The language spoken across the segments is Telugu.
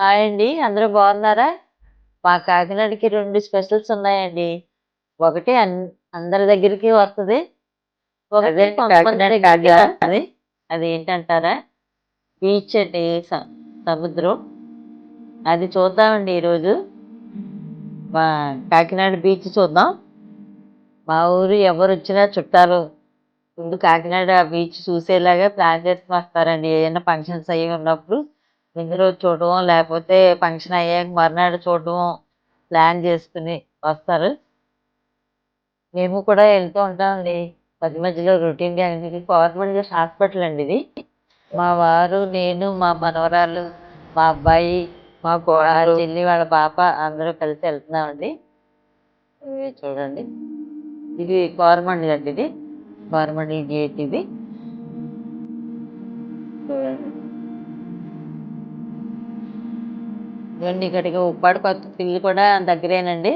హాయ్ అండి. అందరూ బాగున్నారా? మా కాకినాడకి రెండు స్పెషల్స్ ఉన్నాయండి. ఒకటి అన్ అందరి దగ్గరికి వస్తుంది. ఒకటి అదే అది ఏంటంటారా బీచ్ అండి స- సముద్రం. అది చూద్దామండి ఈరోజు. మా కాకినాడ బీచ్ చూద్దాం. మా ఊరు ఎవరు వచ్చినా చుట్టాలు ముందు కాకినాడ బీచ్ చూసేలాగా ప్లాన్ చేసుకుని వస్తారండి. ఏదైనా ఫంక్షన్స్ అయ్యి ఉన్నప్పుడు ముందు రోజు చూడడం లేకపోతే ఫంక్షన్ అయ్యాక మర్నాడు చూడడం ప్లాన్ చేసుకుని వస్తారు. మేము కూడా వెళ్తూ ఉంటామండి. మధ్య మధ్యలో రొటీన్గా ఇది గవర్నమెంట్ హాస్పిటల్ అండి ఇది. మా వారు నేను మా మనవరాలు మా అబ్బాయి మా చెల్లి వాళ్ళ పాప అందరూ కలిసి వెళ్తున్నామండి. చూడండి. ఇది గవర్నమెంట్ అండి ఇది. గవర్నమెంట్ గేట్ ఇది. ఇవన్నీ ఇక్కడికి ఉప్పాడు కొత్త పిల్లి కూడా దగ్గరేనండి.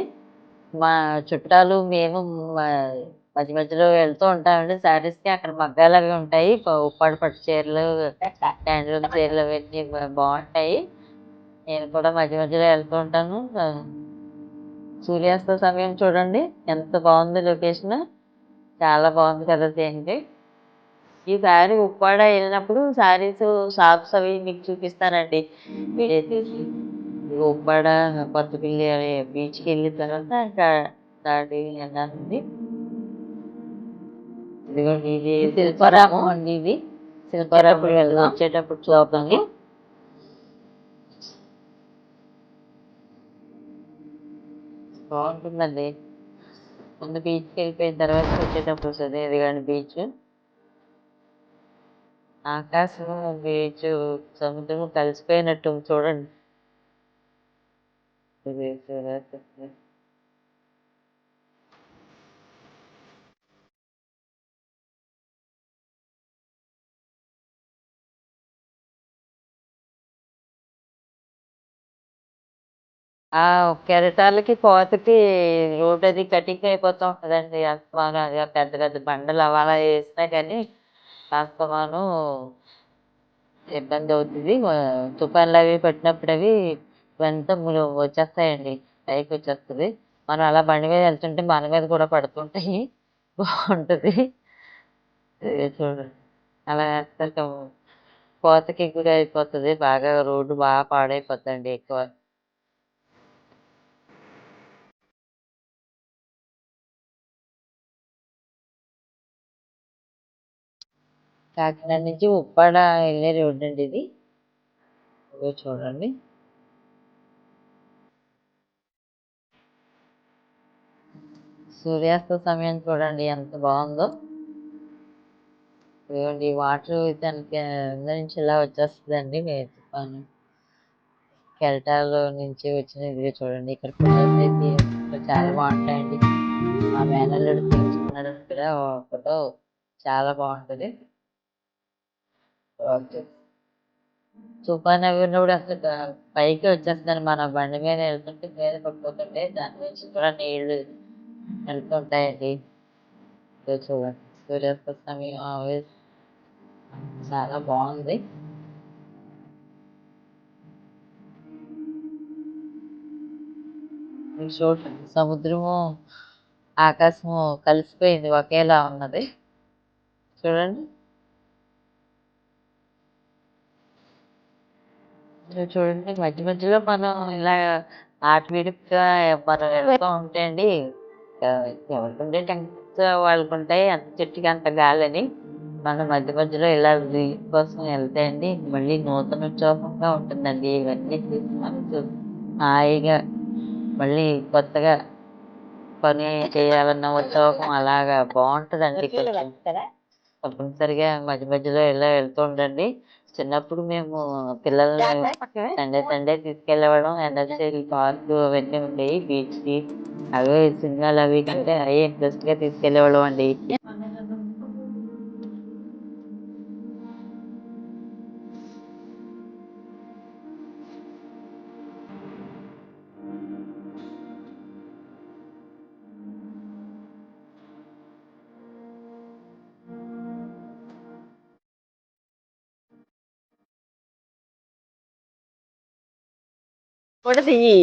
మా చుట్టాలు మేము మా మధ్య మధ్యలో వెళ్తూ ఉంటామండి. శారీస్కి అక్కడ మగ్గాలు అవి ఉంటాయి. ఉప్పాడు పట్టు చీరలు హ్యాండ్లూమ్ చీరలు అవన్నీ బాగుంటాయి. నేను కూడా మధ్య మధ్యలో వెళ్తూ ఉంటాను. సూర్యాస్త సమయం చూడండి. ఎంత బాగుంది లొకేషన్. చాలా బాగుంది కదా ఏంటి శారీ ఉప్పాడ వెళ్ళినప్పుడు శారీస్ షాప్స్ అవి మీకు చూపిస్తానండి. గుబ్బడ కొత్తపల్లి అవి బీచ్కి వెళ్ళిన తర్వాత ఇంకా దాటి వెళ్ళాలండి ఇదిగోండి ఇది శిల్పారామం అండి ఇది. శిల్పారామం వెళ్దాం వచ్చేటప్పుడు చూద్దాం. బాగుంటుందండి. ముందు బీచ్కి వెళ్ళిపోయిన తర్వాత వచ్చేటప్పుడు వస్తుంది ఇదిగోండి బీచ్. ఆకాశం బీచ్ సముద్రం కలిసిపోయినట్టు చూడండి. కెరటాలకి కోతకి రోడ్ అది కటింగ్ అయిపోతూ ఉంటుందండి. అస్తమానం అది పెద్ద పెద్ద బండలు అలా వేసినా కానీ అస్తమానం ఇబ్బంది అవుతుంది. తుఫాన్లు అవి పట్టినప్పుడు అవి వెంట ము- వచ్చేస్తాయండి. పైకి వచ్చేస్తుంది. మనం అలా బండి మీద వెళ్తుంటే మన మీద కూడా పడుతుంటాయి. బాగుంటుంది. చూడండి. అలా వేస్తాక కోతకి గురి అయిపోతుంది. బాగా రోడ్డు బాగా పాడైపోతుందండి ఎక్కువ. కాకినాడ నుంచి ఉప్పాడ వెళ్ళే రోడ్డు అండి ఇది చూడండి. సూర్యాస్త సమయం చూడండి ఎంత బాగుందో. ఇవ్వండి వాటర్ దానికి అందరి నుంచి ఇలా వచ్చేస్తుందండి నేను చెప్పాను. కెల్టాలో నుంచి వచ్చిన ఇది చూడండి ఇక్కడ ఫోటోస్ అయితే చాలా బాగుంటాయండి. ఆ మేనల్లుడు తీసుకున్నాడు కూడా ఫోటో చాలా బాగుంటుంది. తుఫాన్ అవి ఉన్నప్పుడు అసలు పైకి వచ్చేస్తుంది మన బండి మీద వెళ్తుంటే మీద పడిపోతుంటే దాని నుంచి కూడా నీళ్ళు వెళ్తుంటాయండి ఉంటాయండి? చూడండి సూర్యాస్త సమయం చాలా బాగుంది. చూడండి సముద్రము ఆకాశము కలిసిపోయింది ఒకేలా ఉన్నది. చూడండి. చూడండి మధ్య మధ్యలో మనం ఇలా ఆటవిడిగా మనం వెళ్తూ ఉంటే టెంక్స్ వాళ్ళకు ఉంటాయి అంత చెట్టుకి అంత గాలని మనం మధ్య మధ్యలో ఇలా రీల్ కోసం వెళ్తే అండి మళ్ళీ నూతన ఉత్సాహంగా ఉంటుందండి ఇవన్నీ చూసి మనసు హాయిగా మళ్ళీ కొత్తగా పని చేయాలన్న ఉత్సాహం అలాగా బాగుంటుందండి కొంచెం. తప్పనిసరిగా మధ్య మధ్యలో ఇలా వెళ్తూ ఉండండి. చిన్నప్పుడు మేము పిల్లల్ని సండే సండే తీసుకెళ్ళవడం ఎనర్జీ పార్క్ అవన్నీ ఉండేవి బీచ్కి అవే సినిమాలు అవి కంటే అవే ఇంట్రెస్ట్గా తీసుకెళ్ళేవాళ్ళం అండి. కూడా తీయి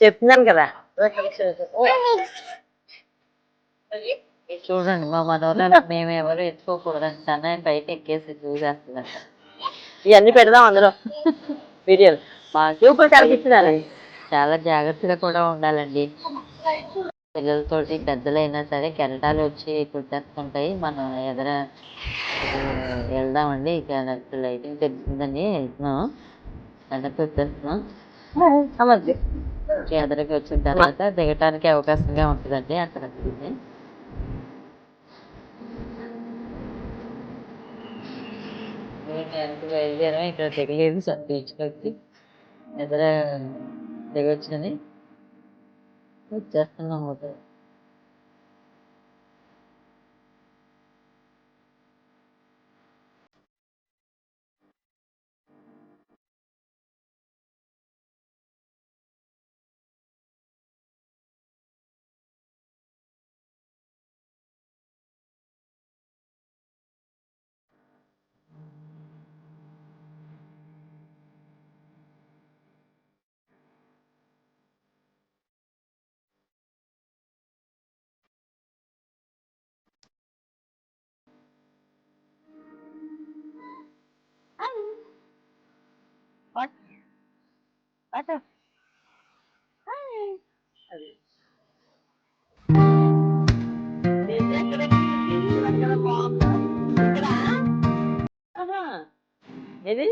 చెప్తున్నాను కదా. చూడండి మా మనోళ్ళని మేము ఎవరు ఎత్తుకోకూడదు తనే బయట ఎక్కేసి చూసేస్తున్నారు ఇవన్నీ పెడదాం అందులో. వీడియోలు. కనిపిస్తున్నారు చాలా జాగ్రత్తగా కూడా ఉండాలండి. పిల్లలతోటి పెద్దలైనా సరే కెరటాలు వచ్చి కుట్టేస్తుంటాయి. మనం ఎదుర వెళ్దామండి. ఇక నాకు లైటింగ్ తెలిసిందని వెళ్తున్నాం వచ్చేస్తున్నాం. అమ్మద్ది ఎదురుకి వచ్చిన తర్వాత దిగటానికి అవకాశంగా ఉంటుందండి అక్కడ దిగి. ఇక్కడ దిగలేదు సార్ ఎదుర వచ్చి వచ్చేస్తున్నాం దిగొచ్చని ఒకటి ఏది?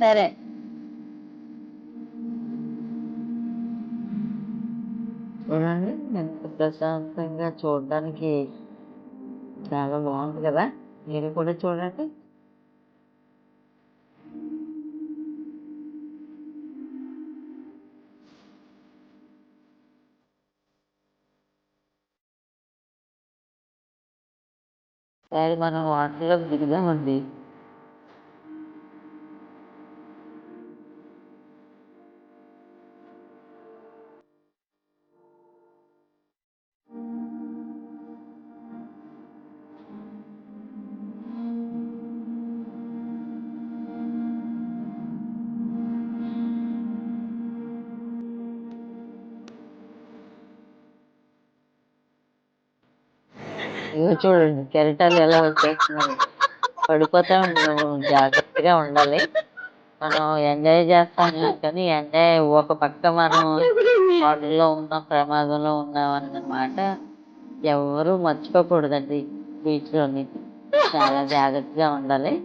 సరే. చూడండి ఎంత ప్రశాంతంగా చూడడానికి చాలా బాగుంది కదా. మీరు కూడా చూడండి. సరే మనం వాటిలో దిగుదామండి. ఇదిగో చూడండి కెరటాలు ఎలా వచ్చేస్తున్నాయి. పడిపోతా జాగ్రత్తగా ఉండాలి. మనం ఎంజాయ్ చేస్తాం కానీ ఎంజాయ్ ఒక పక్క మనం వాటిల్లో ఉన్నాం ప్రమాదంలో ఉన్నాం అన్నమాట ఎవరు మర్చిపోకూడదండి బీచ్లోని. చాలా జాగ్రత్తగా ఉండాలి.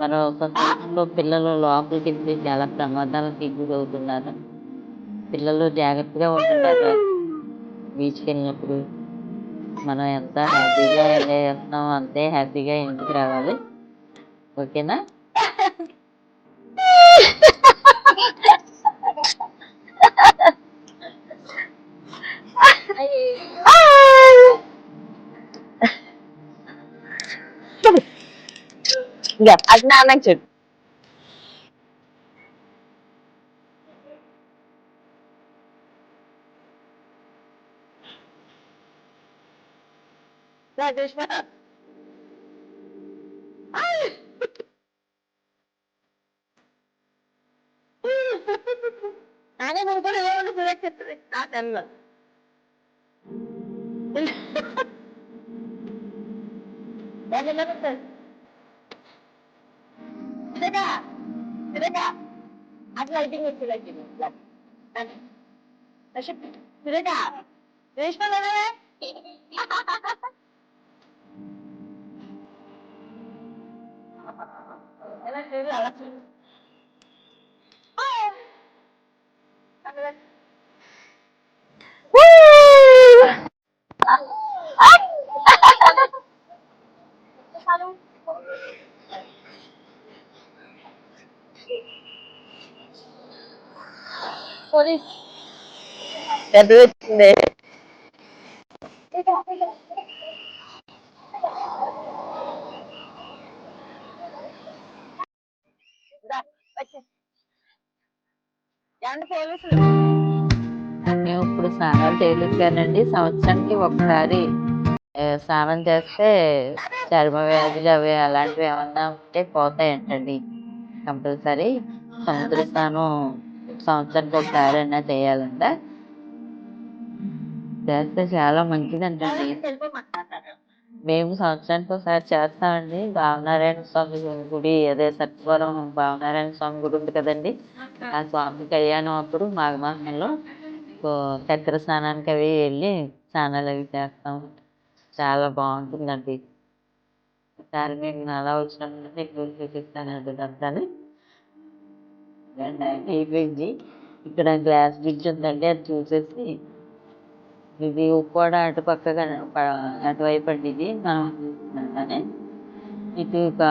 మరో సందర్భంలో పిల్లలు లోపలికి చాలా ప్రమాదాలకు గురవుతున్నారు పిల్లలు జాగ్రత్తగా ఉంటున్నారు బీచ్కి వెళ్ళినప్పుడు మనం ఎంత హ్యాపీగా ఎంజాయ్ చేస్తున్నామో అంతే హ్యాపీగా ఇంటికి రావాలి. ఓకేనా? ఇంకా అది నాన్నకి చెప్పు. రాజేశ్వర అదే నువ్వు కూడా ఏమన్నా సురక్షిత ఆ టైంలో తిరగా తిరగా అది లైటింగ్ వచ్చి లైటింగ్ తిరగా రేష్మ ఎలా చూడు అలా చూడు పెద్ద వచ్చింది పోలీసులు మేము ఇప్పుడు స్నానాలు చేయలేదు కానండి సంవత్సరానికి ఒకసారి స్నానం చేస్తే చర్మ వ్యాధులు అవి అలాంటివి ఏమన్నా ఉంటే పోతాయంటండి. కంపల్సరీ సముద్ర స్నానం సంవత్సరానికి ఒకసారి అయినా చేయాలంట. చేస్తే చాలా మంచిదంటండి. మేము సంవత్సరానికి ఒకసారి చేస్తామండి. భావనారాయణ స్వామి గుడి అదే సత్వరం భావనారాయణ స్వామి గుడి ఉంది కదండి. ఆ స్వామి కళ్యాణం అప్పుడు మాఘమాసంలో. చక్ర స్నానానికి అవి వెళ్ళి స్నానాలు అవి చేస్తాం. చాలా బాగుంటుందండి. ఒకసారి మీకు అలా వచ్చినప్పుడు మీకు చూపిస్తానండి అంతాను అయిపోయింది. ఇక్కడ గ్లాస్ బ్రిడ్జ్ ఉందండి అది చూసేసి ఇది ఉప్పాడ అటు పక్కగా అటువైపు అండి ఇది. మనం ఇటు ఒక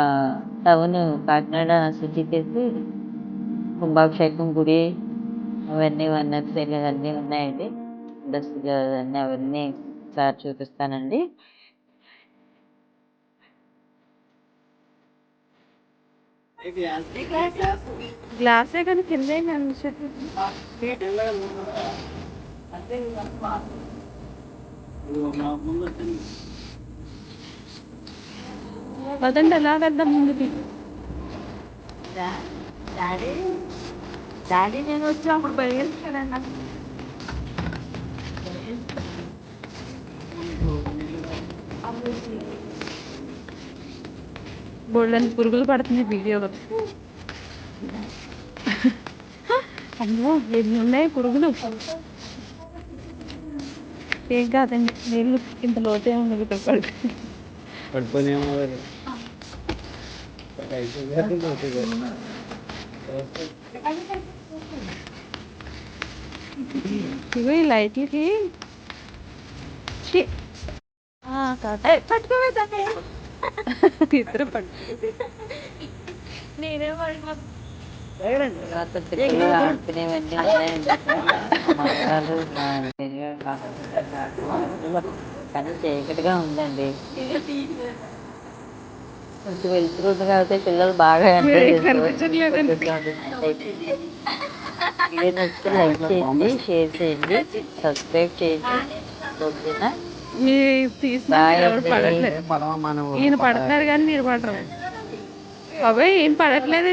టౌన్ కాకినాడ సిటీ చేసి కుంభాభిషేకం గుడి అవన్నీ వన్నెలు అన్నీ ఉన్నాయండి. ఇండస్ట్రీ అన్నీ అవన్నీ ఒకసారి చూపిస్తానండి. గ్లాసే కానీ కింద. పదండి ఎలా వెళ్దాం ముందుకి. డాడీ? డాడీ నేను వచ్చినప్పుడు పరిగెత్తానన్నా బోళ్ళని పురుగులు పడుతుంది వీడియోలో. అమ్మో ఎన్ని ఉన్నాయి పురుగులు? ఏం కాదండి నీళ్ళు ఇంత లోతే ఉండదు పడు పడిపోయినేమో ఇగో ఈ లైట్లకి ఛీ. ఏయ్, పట్టుకోవే దాన్ని. ఇద్దరు పట్టు నేనే పడుకో కానీ చీకటిగా ఉందండి కొంచెం వెళ్తుంది కాబట్టి పిల్లలు బాగా నచ్చితే లైక్ చేయండి షేర్ చేయండి సబ్స్క్రైబ్ చేయండి ఓకేనా ఈయన పడుతున్నారు కానీ మీరు పడరు. అవే ఏం పడట్లేదండి.